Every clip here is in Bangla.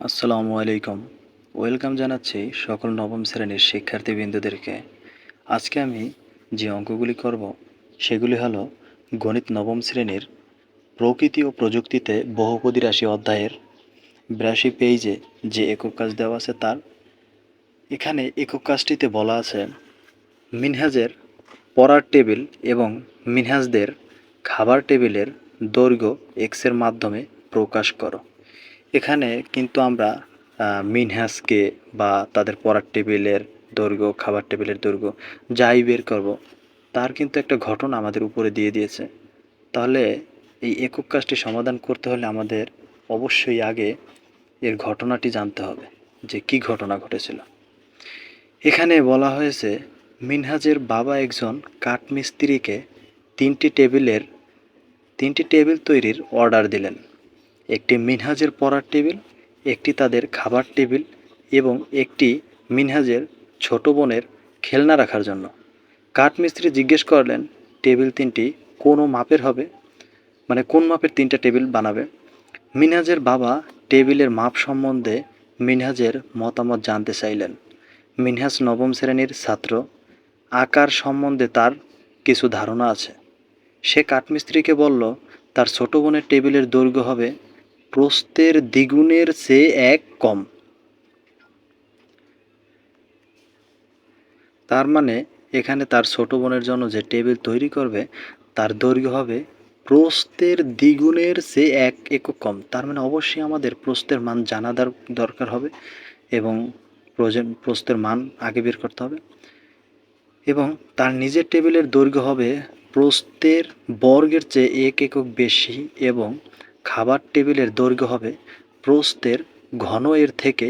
আসসালামু আলাইকুম। ওয়েলকাম জানাচ্ছি সকল নবম শ্রেণির শিক্ষার্থীবৃন্দদেরকে। আজকে আমি যে অঙ্কগুলি করব, সেগুলি হলো গণিত নবম শ্রেণির প্রকৃতি ও প্রযুক্তিতে বহুপদী রাশি অধ্যায়ের বিরাশি পেজে যে একক কাজ দেওয়া আছে তার। এখানে একক কাজটিতে বলা আছে মিনহাজের পড়ার টেবিল এবং মিনহাজদের খাবার টেবিলের দৈর্ঘ্য এক্সের মাধ্যমে প্রকাশ করো। এখানে কিন্তু আমরা মিনহাসকে বা তাদের পড়ার টেবিলের দৈর্ঘ্য, খাবার টেবিলের দৈর্ঘ্য যাই বের করব, তার কিন্তু একটা ঘটনা আমাদের উপরে দিয়ে দিয়েছে। তাহলে এই একক কাজটি সমাধান করতে হলে আমাদের অবশ্যই আগে এর ঘটনাটি জানতে হবে, যে কি ঘটনা ঘটেছিল। এখানে বলা হয়েছে, মিনহাজের বাবা একজন কাঠমিস্ত্রিকে তিনটি টেবিলের, তিনটি টেবিল তৈরির অর্ডার দিলেন। একটি মিনহাজের পড়ার টেবিল, একটি তাদের খাবার টেবিল এবং একটি মিনহাজের ছোট বোনের খেলনা রাখার জন্য। কাঠমিস্ত্রি জিজ্ঞেস করলেন, টেবিল তিনটি কোনো মাপের হবে? মানে কোন মাপের তিনটা টেবিল বানাবে? মিনহাজের বাবা টেবিলের মাপ সম্বন্ধে মিনহাজের মতামত জানতে চাইলেন। মিনহাজ নবম শ্রেণির ছাত্র। আকার সম্বন্ধে তার কিছু ধারণা আছে। সে কাঠমিস্ত্রিকে বলল, তার ছোট বোনের টেবিলের দৈর্ঘ্য হবে প্রস্থের দ্বিগুণের চেয়ে এক কম। তার মানে এখানে তার ছোট বোনের জন্য যে টেবিল তৈরি করবে, তার দৈর্ঘ্য হবে প্রস্থের দ্বিগুণের চেয়ে এক একক কম। তার মানে অবশ্যই আমাদের প্রস্থের মান জানা দরকার হবে এবং প্রয়োজন, প্রস্থের মান আগে বের করতে হবে। এবং তার নিজের টেবিলের দৈর্ঘ্য হবে প্রস্থের বর্গের চেয়ে এক একক বেশি এবং খাবার টেবিলের দৈর্ঘ্য হবে প্রস্থের ঘন এর থেকে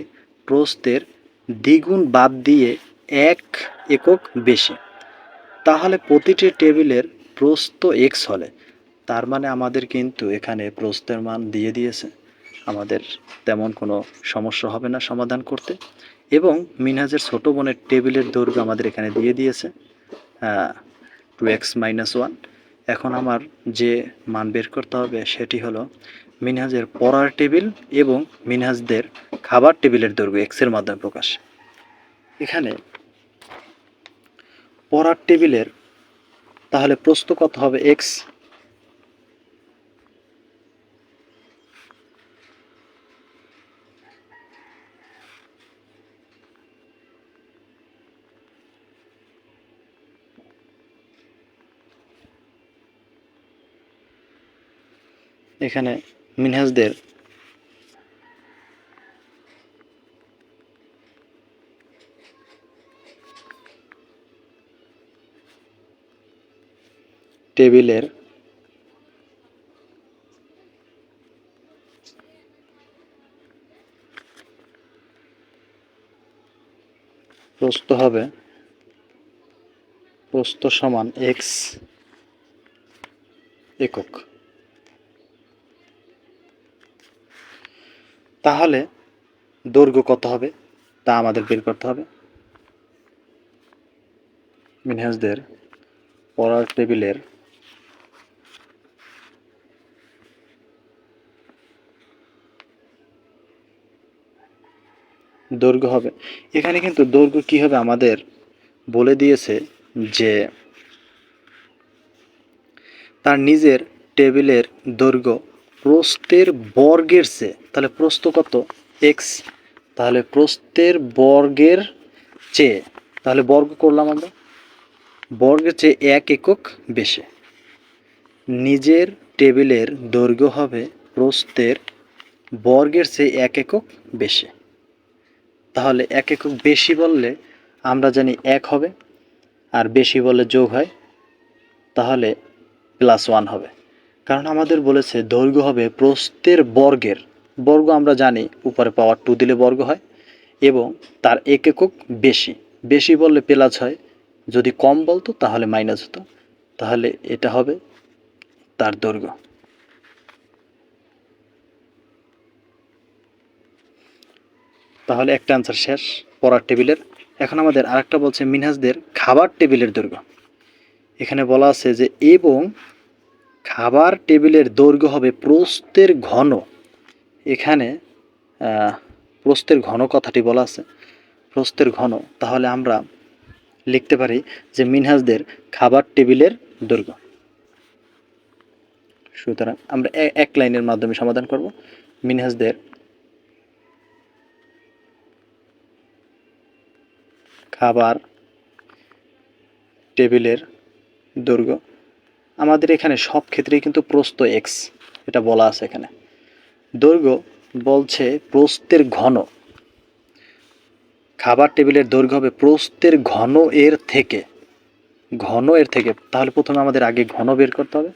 প্রস্থের দ্বিগুণ বাদ দিয়ে এক একক বেশি। তাহলে প্রতিটি টেবিলের প্রস্থ এক্স হলে, তার মানে আমাদের কিন্তু এখানে প্রস্থের মান দিয়ে দিয়েছে। আমাদের তেমন কোনো সমস্যা হবে না সমাধান করতে। এবং মিনহাজের ছোটো বোনের টেবিলের দৈর্ঘ্য আমাদের এখানে দিয়ে দিয়েছে টু এক্স মাইনাস ওয়ান এখন আমার যে মান বের করতে হবে সেটি হলো মিনহাজের পড়ার টেবিল এবং মিনহাজদের খাবার টেবিলের দৈর্ঘ্য এক্সের মাধ্যমে প্রকাশ। এখানে পড়ার টেবিলের তাহলে প্রস্তুত কত হবে এক্স এখানে মিনহাজদের টেবিলের প্রস্থ হবে প্রস্থ সমান এক্স একক। তাহলে দৈর্ঘ্য কত হবে? তা আমাদের বের করতে হবে। মিনহাজদের পড়ার টেবিলের দৈর্ঘ্য হবে। এখানে কিন্তু দৈর্ঘ্য কি হবে আমাদের বলে দিয়েছে যে তার নিজের টেবিলের দৈর্ঘ্য প্রস্থের বর্গের চেয়ে তাহলে প্রস্থ কত? এক্স তাহলে প্রস্থের বর্গের চেয়ে তাহলে বর্গ করলাম আমরা। বর্গের চেয়ে এক একক বেশি। নিজের টেবিলের দৈর্ঘ্য হবে প্রস্থের বর্গের চেয়ে এক একক বেশি। তাহলে এক একক বেশি বললে আমরা জানি এক হবে, আর বেশি বললে যোগ হয়, তাহলে প্লাস ওয়ান হবে। কারণ আমাদের বলেছে দৈর্ঘ্য হবে প্রস্থের বর্গের। বর্গ আমরা জানি উপরে পাওয়ার টু দিলে বর্গ হয় এবং তার এক একক বেশি। বেশি বললে প্লাস হয়। যদি কম বলতো তাহলে মাইনাস হতো। তাহলে এটা হবে তার দৈর্ঘ্য। তাহলে একটা আনসার শেষ, পড়ার টেবিলের। এখন আমাদের আরেকটা বলছে মিনহাজদের খাবার টেবিলের দৈর্ঘ্য। এখানে বলা আছে যে এবং খাবার টেবিলের দৈর্ঘ্য হবে প্রস্থের ঘন। এখানে আহ, প্রস্থের ঘন কথাটি বলা আছে। প্রস্থের ঘন তাহলে আমরা লিখতে পারি যে মিনহাজদের খাবার টেবিলের দৈর্ঘ্য। সুতরাং আমরা এক লাইনের মাধ্যমে সমাধান করব। মিনহাজদের খাবার টেবিলের দৈর্ঘ্য। আমাদের এখানে সব ক্ষেত্রেই কিন্তু প্রস্থ এক্স এটা বলা আছে এখানে। দৈর্ঘ্য বলছে প্রস্থের ঘন। খাবার টেবিলের দৈর্ঘ্য হবে প্রস্থের ঘন এর থেকে। ঘন এর থেকে, তাহলে প্রথমে আমাদের আগে ঘন বের করতে হবে।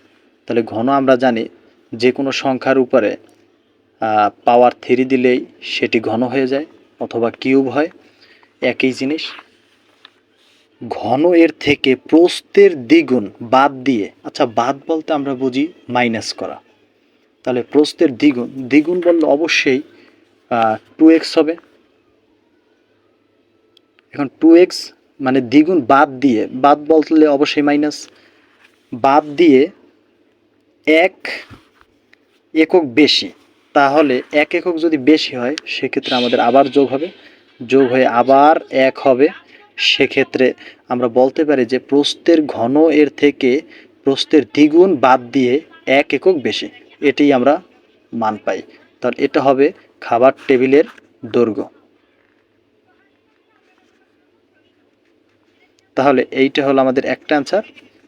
তাহলে ঘন আমরা জানি যে কোনো সংখ্যার উপরে পাওয়ার থ্রি দিলেই সেটি ঘন হয়ে যায় অথবা কিউব হয়। একই জিনিস ঘন এর থেকে প্রস্থের দ্বিগুণ বাদ দিয়ে আচ্ছা বাদ বলতে আমরা বুঝি মাইনাস করা। তাহলে প্রস্থের দ্বিগুণ দ্বিগুণ বললে অবশ্যই টু এক্স হবে। এখন টু এক্স মানে দ্বিগুণ বাদ দিয়ে, বাদ বললে অবশ্যই মাইনাস বাদ দিয়ে এক একক বেশি, তাহলে এক একক যদি বেশি হয়, সেক্ষেত্রে আমাদের আবার যোগ হবে। যোগ হয়ে আবার এক হবে। সেক্ষেত্রে আমরা বলতে পারি যে প্রস্থের ঘন এর থেকে প্রস্থের দ্বিগুণ বাদ দিয়ে এক একক বেশি। এটি আমরা মান পাই। তাহলে এটা হবে খাবার টেবিলের দৈর্ঘ্য। তাহলে এইটা হলো আমাদের একটা আনসার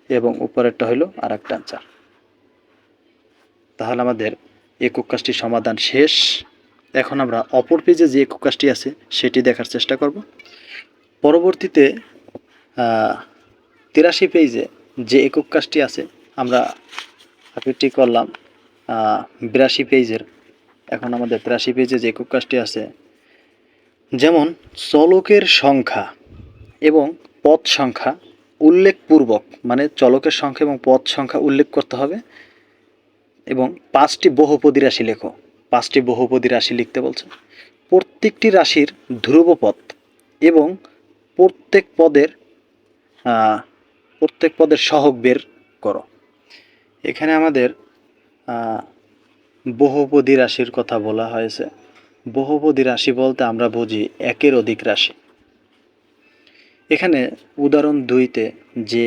এবং উপরেরটা হলো আর একটা আনসার তাহলে আমাদের একক কাজটির সমাধান শেষ। এখন আমরা অপর পেজে যে একক কাজটি আছে, সেটি দেখার চেষ্টা করব। পরবর্তীতে তিরাশি পেজে যে একক কাজটি আছে, আমরা আপেটি করলাম বিরাশি পেজের। এখন আমাদের তিরাশি পেজে যে একক কাজটি আছে, যেমন চলকের সংখ্যা এবং পথ সংখ্যা উল্লেখপূর্বক মানে চলকের সংখ্যা এবং পথ সংখ্যা উল্লেখ করতে হবে এবং পাঁচটি বহুপদী রাশি লেখো। পাঁচটি বহুপদী রাশি লিখতে বলছে। প্রত্যেকটি রাশির ধ্রুবপদ এবং প্রত্যেক পদের প্রত্যেক পদের সহগ বের করো। এখানে আমাদের বহুপদী রাশির কথা বলা হয়েছে। বহুপদী রাশি বলতে আমরা বুঝি একের অধিক রাশি। এখানে উদাহরণ দুইতে যে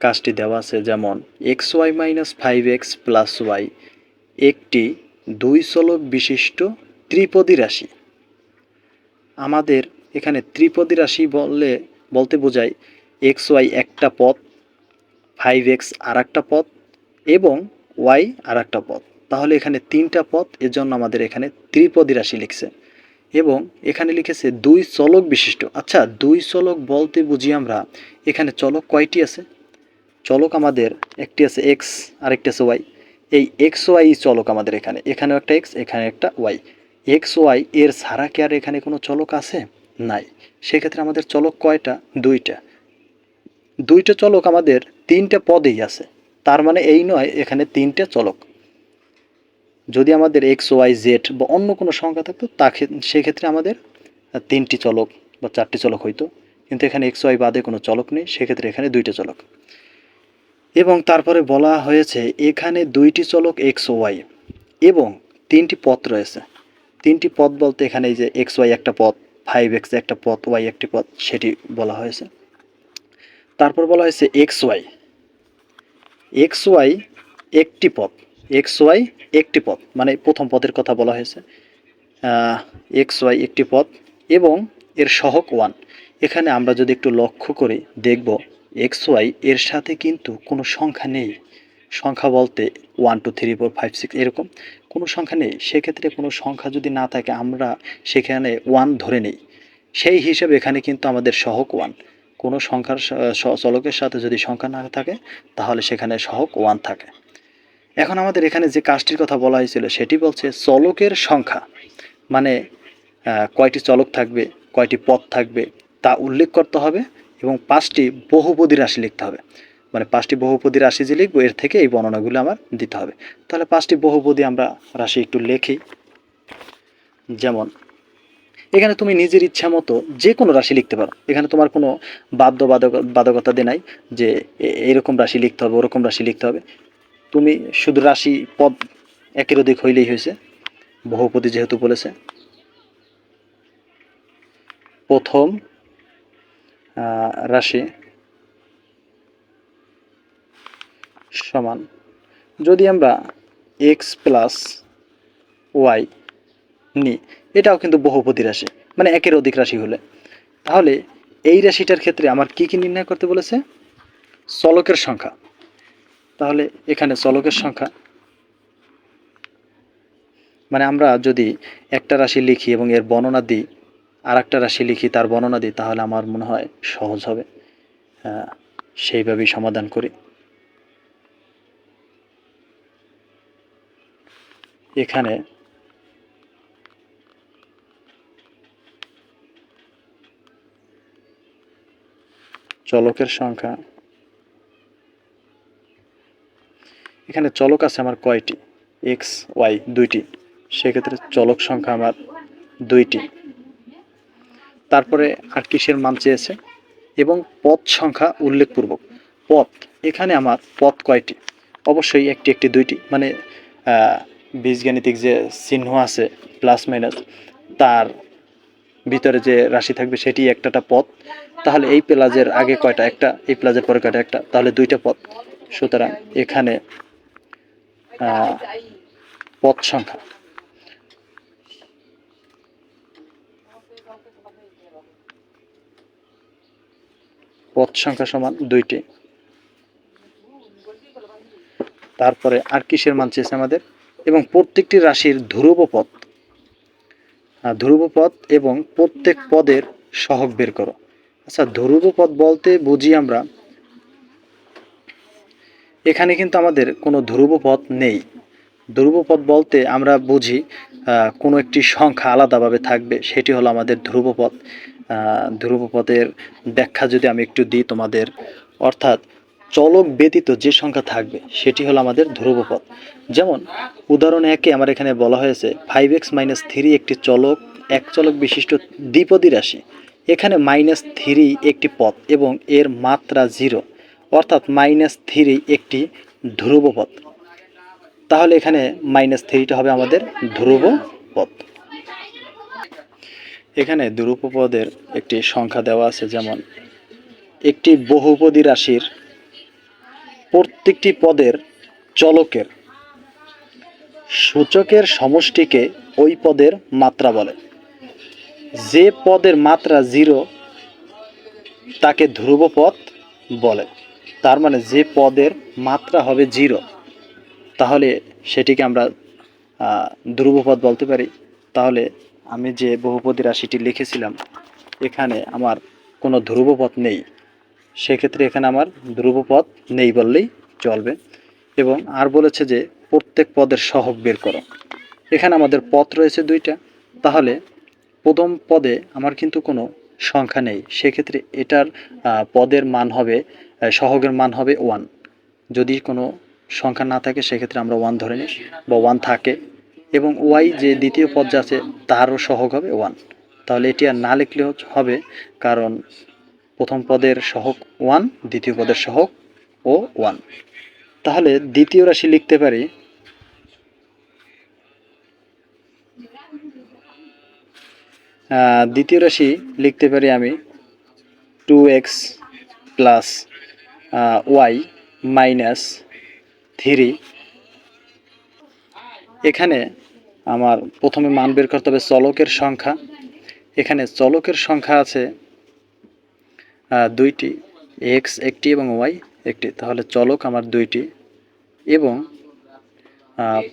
কাজটি দেওয়া আছে, যেমন X Y minus five X plus Y একটি দুই চলক বিশিষ্ট ত্রিপদী রাশি। আমাদের এখানে ত্রিপদী রাশি বললে, বলতে বোঝায় এক্স ওয়াই একটা পথ ফাইভ এক্স আর একটা পদ এবং ওয়াই আর একটা পথ তাহলে এখানে তিনটা পদ, এজন্য আমাদের এখানে ত্রিপদী রাশি লিখছে। এবং এখানে লিখেছে দুই চলক বিশিষ্ট। আচ্ছা দুই চলক বলতে বুঝি আমরা, এখানে চলক কয়টি আছে? চলক আমাদের একটি আছে এক্স, আরেকটি আছে ওয়াই। এই এক্স ওয়াই চলক আমাদের এখানে। এখানেও একটা এক্স, এখানে একটা ওয়াই। এক্স ওয়াই এর ছাড়া কি আর এখানে কোনো চলক আছে? নাই। সেক্ষেত্রে আমাদের চলক কয়টা? দুইটা। দুইটা চলক আমাদের তিনটা পদেই আছে। তার মানে এই নয়, এখানে তিনটা চলক। যদি আমাদের এক্স, ওয়াই, জেড বা অন্য কোনো সংখ্যা থাকতো তা সেক্ষেত্রে আমাদের তিনটি চলক বা চারটি চলক হইতো। কিন্তু এখানে এক্স, ওয়াই বাদে কোনো চলক নেই, সেক্ষেত্রে এখানে দুইটা চলক। এবং তারপরে বলা হয়েছে, এখানে দুইটি চলক এক্স, ওয়াই এবং তিনটি পথ রয়েছে। তিনটি পথ বলতে এখানে এই যে এক্স, ওয়াই একটা পথ ফাইভ এক্স একটা পথ ওয়াই একটি পথ, সেটি বলা হয়েছে। তারপর বলা হয়েছে এক্স ওয়াই এক্স ওয়াই একটি পথ এক্স ওয়াই একটি পথ মানে প্রথম পদের কথা বলা হয়েছে। এক্স ওয়াই একটি পথ এবং এর সহক ওয়ান এখানে আমরা যদি একটু লক্ষ্য করি, দেখব এক্স ওয়াই এর সাথে কিন্তু কোনো সংখ্যা নেই। সংখ্যা বলতে one two three four five six এরকম কোনো সংখ্যা নেই। সেক্ষেত্রে কোনো সংখ্যা যদি না থাকে, আমরা সেখানে ওয়ান ধরে নেই। সেই হিসাবে এখানে কিন্তু আমাদের সহক ওয়ান কোনো সংখ্যার চলকের সাথে যদি সংখ্যা না থাকে, তাহলে সেখানে সহক ওয়ান থাকে। এখন আমাদের এখানে যে কাজটির কথা বলা হয়েছিল, সেটি বলছে চলকের সংখ্যা। মানে কয়টি চলক থাকবে, কয়টি পথ থাকবে তা উল্লেখ করতে হবে এবং পাঁচটি বহুপদী রাশি লিখতে হবে। মানে পাঁচটি বহুপদী রাশি যে লিখব, এর থেকে এই বর্ণনাগুলো আমার দিতে হবে। তাহলে পাঁচটি বহুপদী আমরা রাশি একটু লিখি। যেমন, এখানে তুমি নিজের ইচ্ছা মতো যে কোনো রাশি লিখতে পারো। এখানে তোমার কোনো বাধ্য বাধক বাধকতা দিয়ে নাই যে এরকম রাশি লিখতে হবে, ওরকম রাশি লিখতে হবে। তুমি শুধু রাশি পদ একের অধিক হইলেই হয়েছে বহুপদী যেহেতু বলেছে। প্রথম রাশি সমান। যদি আমরা এক্স প্লাস ওয়াই নিই এটাও কিন্তু বহুপদী রাশি মানে একের অধিক রাশি হলে। তাহলে এই রাশিটার ক্ষেত্রে আমার কি কি নির্ণয় করতে বলেছে? চলকের সংখ্যা। তাহলে এখানে চলকের সংখ্যা মানে আমরা যদি একটা রাশি লিখি এবং এর বর্ণনা দিই আর একটা রাশি লিখি তার বর্ণনা দিই তাহলে আমার মনে হয় সহজ হবে। আহ, সেইভাবেই সমাধান করি। এখানে। চলকের সংখ্যা। এখানে চলক আছে আমার কয়টি? এক্স, ওয়াই দুইটি। সেক্ষেত্রে চলক সংখ্যা আমার দুইটি। তারপরে আর কিসের মান চেয়েছে? এবং পথ সংখ্যা উল্লেখপূর্বক। পথ, এখানে আমার পথ কয়টি? অবশ্যই একটি একটি, দুইটি। মানে বীজগাণিতিক যে চিহ্ন আছে প্লাস মাইনাস তার ভিতরে যে রাশি থাকবে সেটি একটাটা পথ। তাহলে এই প্লাজের আগে কয়টা? একটা, এই প্লাজের পরে কয়টা? একটা, তাহলে দুইটা পথ। সুতরাং এখানে পথ সংখ্যা। পথ সংখ্যা সমান দুইটি। তারপরে আর কিসের মান চেয়েছে আমাদের? এবং প্রত্যেকটি রাশির ধ্রুব পথ। আহ, ধ্রুব পথ এবং প্রত্যেক পদের সহগ বের করো। আচ্ছা ধ্রুব পথ বলতে বুঝি আমরা এখানে কিন্তু আমাদের কোনো ধ্রুব পথ নেই। ধ্রুবপথ বলতে আমরা বুঝি কোনো একটি সংখ্যা আলাদাভাবে থাকবে সেটি হলো আমাদের ধ্রুবপথ ধ্রুবপথের ব্যাখ্যা যদি আমি একটু দিই তোমাদের অর্থাৎ চলক ব্যতীত যে সংখ্যা থাকবে, সেটি হলো আমাদের ধ্রুবপথ যেমন, উদাহরণ একে আমার এখানে বলা হয়েছে ফাইভ এক্স মাইনাস থ্রি একটি চলক, এক চলক বিশিষ্ট দ্বিপদী রাশি। এখানে মাইনাস থ্রি একটি পথ এবং এর মাত্রা জিরো অর্থাৎ মাইনাস থ্রি একটি ধ্রুবপথ তাহলে এখানে মাইনাস থ্রিটা হবে আমাদের ধ্রুব পদ এখানে ধ্রুব পদের একটি সংখ্যা দেওয়া আছে, যেমন, একটি বহুপদী রাশির প্রত্যেকটি পদের চলকের সূচকের সমষ্টিকে ওই পদের মাত্রা বলে। যে পদের মাত্রা জিরো, তাকে ধ্রুবপদ বলে। তার মানে যে পদের মাত্রা হবে জিরো, তাহলে সেটিকে আমরা ধ্রুবপদ বলতে পারি। তাহলে আমি যে বহুপদী রাশিটি লিখেছিলাম, এখানে আমার কোনো ধ্রুবপদ নেই। সেক্ষেত্রে এখানে আমার ধ্রুবপদ নেই বললেই চলবে। এবং আর বলেছে যে, প্রত্যেক পদের সহগ বের করো। এখানে আমাদের পদ রয়েছে দুইটা। তাহলে প্রথম পদে আমার কিন্তু কোনো সংখ্যা নেই। সেক্ষেত্রে এটার পদের মান হবে সহগের মান হবে ওয়ান। যদি কোনো সংখ্যা না থাকে, সেক্ষেত্রে আমরা ওয়ান ধরে নিই বা ওয়ান থাকে। এবং ওয়াই যে দ্বিতীয় পদ যে আছে, তারও সহগ হবে ওয়ান। তাহলে এটি আর না লিখলে হবে কারণ প্রথম পদের সহক ওয়ান, দ্বিতীয় পদের সহক ও ওয়ান। তাহলে দ্বিতীয় রাশি লিখতে পারি। দ্বিতীয় রাশি লিখতে পারি আমি two X plus Y minus three. এখানে আমার প্রথমে মান বের করতে হবে চলকের সংখ্যা। এখানে চলকের সংখ্যা আছে দুইটি এক্স একটি এবং ওয়াই একটি। তাহলে চলক আমার দুইটি এবং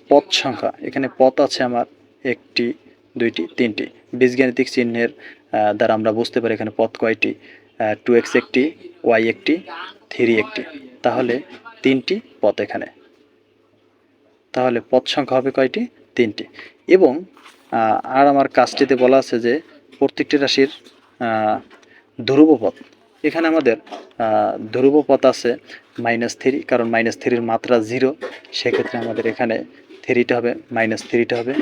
পথ সংখ্যা। এখানে পথ আছে আমার একটি দুইটি তিনটি। বীজগাণিতিক চিহ্নের দ্বারা আমরা বুঝতে পারি এখানে পথ কয়টি। টু এক্স একটি ওয়াই একটি থ্রি একটি। তাহলে তিনটি পথ এখানে। তাহলে পথ সংখ্যা হবে কয়টি? তিনটি। এবং আর আমার কাজটিতে বলা আছে যে প্রত্যেকটি রাশির আহ, ধ্রুবপথ। এখানে আমাদের আহ, ধ্রুবপথ আছে মাইনাস থ্রি কারণ মাইনাস থ্রির মাত্রা জিরো সেক্ষেত্রে আমাদের এখানে থ্রিটা হবে মাইনাস থ্রিটা হবে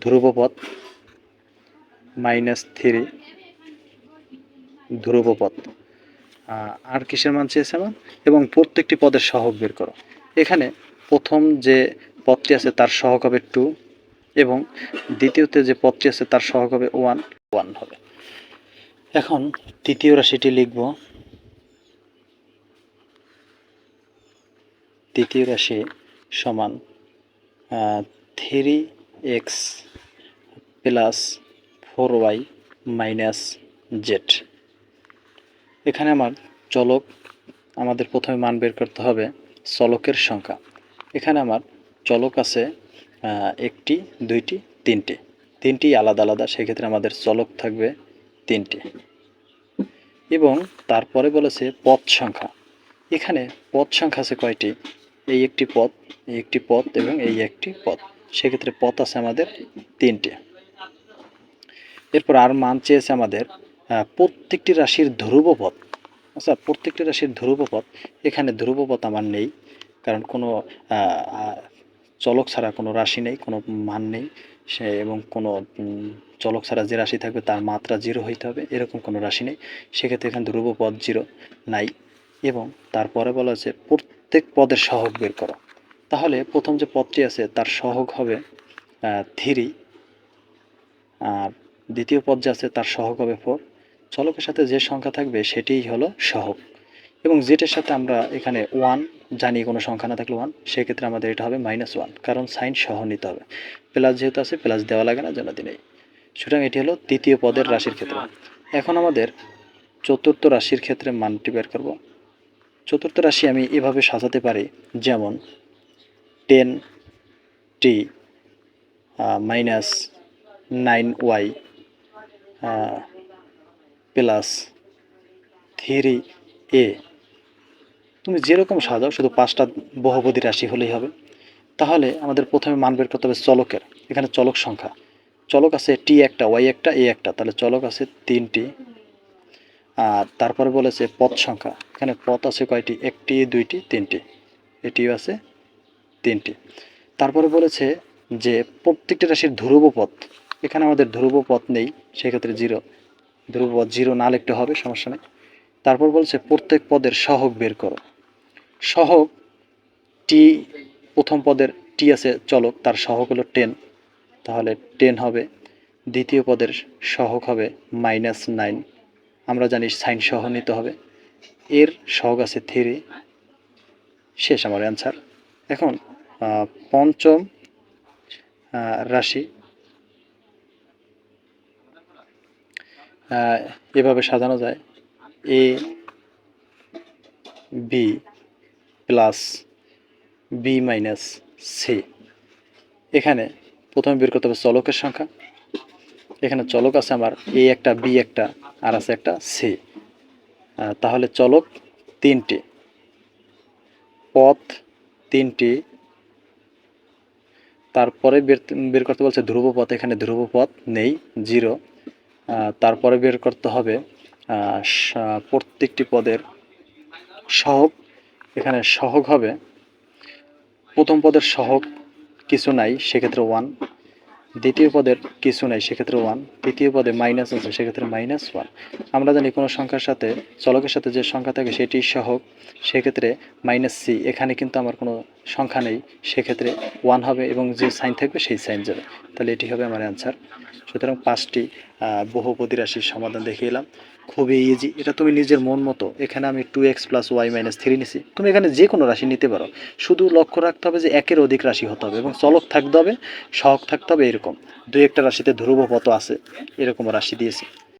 ধ্রুবপথ। Minus three ধ্রুবপথ। আহ, আর কিসের মান চেয়েছে আমার? এবং প্রত্যেকটি পদের সহগ বের করো। এখানে প্রথম যে পদটি আছে তার সহগ হবে টু এবং দ্বিতীয়তে যে পদটি আছে তার সহগ হবে ওয়ান ওয়ান হবে। এখন তৃতীয় রাশিটি লিখব। তৃতীয় রাশি সমান three X plus four Y minus Z এখানে আমার চলক, আমাদের প্রথমে মান বের করতে হবে চলকের সংখ্যা। এখানে আমার চলক আছে একটি, দুইটি, তিনটি। তিনটি আলাদা আলাদা, সেক্ষেত্রে আমাদের চলক থাকবে তিনটি। এবং তারপরে বলেছে পথ সংখ্যা। এখানে পথ সংখ্যা আছে কয়টি? এই একটি পথ, এই একটি পথ এবং এই একটি পথ। সেক্ষেত্রে পথ আছে আমাদের তিনটে। এরপর আর মান চেয়েছে আমাদের প্রত্যেকটি রাশির ধ্রুবপথ। আচ্ছা প্রত্যেকটি রাশির ধ্রুবপথ, এখানে ধ্রুবপথ আমার নেই, কারণ কোনো চলক ছাড়া কোনো রাশি নেই, কোনো মান নেই, সে এবং কোনো চলক ছাড়া যে রাশি থাকবে তার মাত্রা জিরো হইতে হবে, এরকম কোনো রাশি নেই। সেক্ষেত্রে এখানে ধ্রুব পদ জিরো নাই এবং তারপরে বলা হচ্ছে প্রত্যেক পদের সহগ বের করো। তাহলে প্রথম যে পদটি আছে তার সহগ হবে থ্রি আর দ্বিতীয় পদ যে আছে তার সহগ হবে ফোর চলকের সাথে যে সংখ্যা থাকবে সেটিই হলো সহগ। এবং যেটার সাথে আমরা এখানে ওয়ান জানি কোনো সংখ্যা না থাকলে ওয়ান সেক্ষেত্রে আমাদের এটা হবে মাইনাস ওয়ান কারণ সাইন সহ নিতে হবে। প্লাস যেহেতু আছে প্লাস দেওয়া লাগে না জন্য দিনেই সুতরাং এটি হলো তৃতীয় পদের রাশির ক্ষেত্র। এখন আমাদের চতুর্থ রাশির ক্ষেত্রে মানটি বের করব। চতুর্থ রাশি আমি এভাবে সাজাতে পারি, যেমন ten T minus nine Y plus three A. তুমি যেরকম সাজাও, শুধু পাঁচটা বহুপদী রাশি হলেই হবে। তাহলে আমাদের প্রথমে মান বের করতে হবে চলকের। এখানে চলক সংখ্যা। চলক আছে টি একটা ওয়াই একটা এ একটা, তাহলে চলক আছে তিনটি। আর তারপরে বলেছে পথ সংখ্যা, এখানে পথ আছে কয়টি? একটি, দুইটি, তিনটি। এটিও আছে তিনটি। তারপরে বলেছে যে প্রত্যেকটি রাশির ধ্রুব পথ, এখানে আমাদের ধ্রুব পথ নেই, সেক্ষেত্রে জিরো ধ্রুব পথ জিরো না লিখতে হবে, সমস্যা নেই। তারপর বলছে প্রত্যেক পদের সহগ বের করো। সহগ টি প্রথম পদের টি আছে চলক, তার সহগ হলো টেন তাহলে টেন হবে। দ্বিতীয় পদের সহগ হবে মাইনাস নাইন আমরা জানি সাইন সহ নিতে হবে। এর সহগ আছে থ্রি শেষ আমার অ্যান্সার এখন পঞ্চম রাশি। এভাবে সাজানো যায়। A B plus B minus C এখানে প্রথমে বের করতে হবে চলকের সংখ্যা। এখানে চলক আছে আমার এ একটা বি একটা, আর আছে একটা সি তাহলে চলক তিনটি, পথ তিনটি। তারপরে বের করতে বলছে ধ্রুবপথ এখানে ধ্রুবপথ নেই জিরো তারপরে বের করতে হবে প্রত্যেকটি পদের সহগ। এখানে সহগ হবে, প্রথম পদের সহগ কিছু নাই, সেক্ষেত্রে ওয়ান দ্বিতীয় পদের কিছু নাই, সেক্ষেত্রে ওয়ান তৃতীয় পদে মাইনাস আছে, সেক্ষেত্রে মাইনাস ওয়ান আমরা জানি কোনো সংখ্যার সাথে, চলকের সাথে যে সংখ্যা থাকে সেটি সহগ, সেক্ষেত্রে মাইনাস সি এখানে কিন্তু আমার কোনো সংখ্যা নেই, সেক্ষেত্রে ওয়ান হবে এবং যে সাইন থাকবে সেই সাইন যাবে। তাহলে এটি হবে আমার অ্যান্সার সুতরাং পাঁচটি বহুপদী রাশির সমাধান দেখিয়ে এলাম। খুবই ইজি এটা তুমি নিজের মন মতো। এখানে আমি two X plus Y minus three নিছি। তুমি এখানে যে কোনো রাশি নিতে পারো। শুধু লক্ষ্য রাখতে হবে যে একের অধিক রাশি হতে হবে এবং চলক থাকতে হবে শখ থাকতে হবে এরকম। দুই একটা রাশিতে ধ্রুবপথ আছে, এরকম রাশি দিয়েছি।